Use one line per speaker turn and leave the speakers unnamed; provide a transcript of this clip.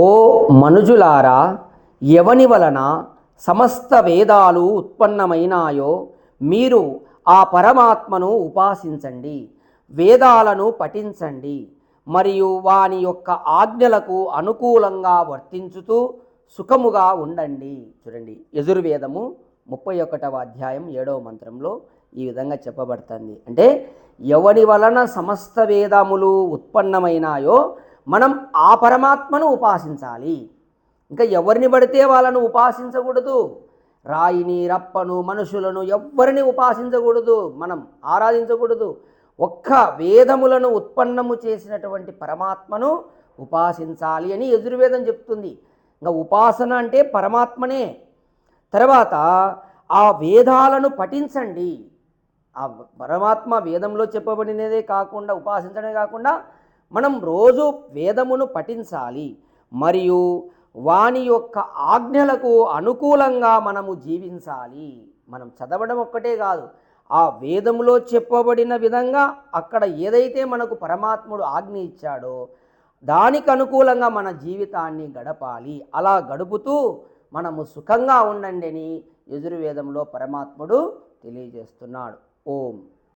ఓ మనుజులారా ఎవని వలన సమస్త వేదాలు ఉత్పన్నమైనాయో మీరు ఆ పరమాత్మను ఉపాసించండి వేదాలను పఠించండి మరియు వాని యొక్క ఆజ్ఞలకు అనుకూలంగా వర్తించుతూ సుఖముగా ఉండండి. చూడండి యజుర్వేదము ముప్పై ఒకటవ అధ్యాయం ఏడవ మంత్రంలో ఈ విధంగా చెప్పబడుతుంది. అంటే ఎవని వలన సమస్త వేదములు ఉత్పన్నమైనాయో మనం ఆ పరమాత్మను ఉపాసించాలి. ఇంకా ఎవరిని పడితే వాళ్ళను ఉపాసించకూడదు. రాయిని రప్పను మనుషులను ఎవ్వరిని ఉపాసించకూడదు. మనం ఆరాధించకూడదు. ఒక్క వేదములను ఉత్పన్నము చేసినటువంటి పరమాత్మను ఉపాసించాలి అని యజుర్వేదం చెప్తుంది. ఇంకా ఉపాసన అంటే పరమాత్మనే. తర్వాత ఆ వేదాలను పఠించండి. ఆ పరమాత్మ వేదంలో చెప్పబడినదే కాకుండా ఉపాసించడమే కాకుండా మనం రోజు వేదమును పఠించాలి. మరియు వాని యొక్క ఆజ్ఞలకు అనుకూలంగా మనము జీవించాలి. మనం చదవడం ఒక్కటే కాదు ఆ వేదములో చెప్పబడిన విధంగా అక్కడ ఏదైతే మనకు పరమాత్ముడు ఆజ్ఞ ఇచ్చాడో దానికి అనుకూలంగా మన జీవితాన్ని గడపాలి. అలా గడుపుతూ మనము సుఖంగా ఉండండి అని యజుర్వేదంలో పరమాత్ముడు తెలియజేస్తున్నాడు. ఓం.